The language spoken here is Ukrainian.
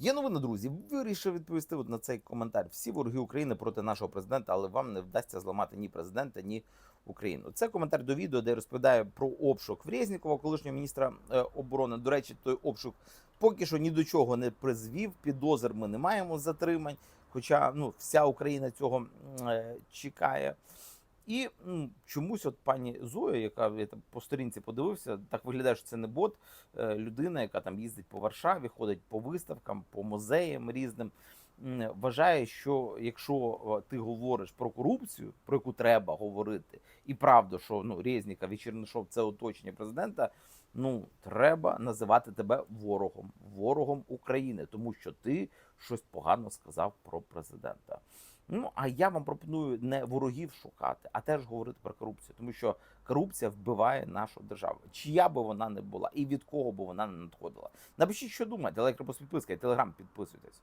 Є новина, друзі. Вирішив відповісти от на цей коментар. Всі вороги України проти нашого президента, але вам не вдасться зламати ні президента, ні Україну. Це коментар до відео, де розповідає про обшук в колишнього міністра е, оборони. До речі, той обшук поки що ні до чого не призвів. Підозр ми не маємо затримань. Хоча ну вся Україна цього е, чекає. І ну, чомусь, от пані Зоя, яка я там по сторінці подивився, так виглядає, що це не бот, е, людина, яка там їздить по Варшаві, ходить по виставкам, по музеям різним. Вважає, що якщо е, ти говориш про корупцію, про яку треба говорити, і правду, що ну Резніков і Чернишов це оточення президента. Ну треба називати тебе ворогом, ворогом України, тому що ти щось погано сказав про президента. Ну а я вам пропоную не ворогів шукати, а теж говорити про корупцію, тому що корупція вбиває нашу державу, чия би вона не була, і від кого би вона не надходила. Напишіть, що думаєте, лайк, репост, підписка і телеграм підписуйтесь.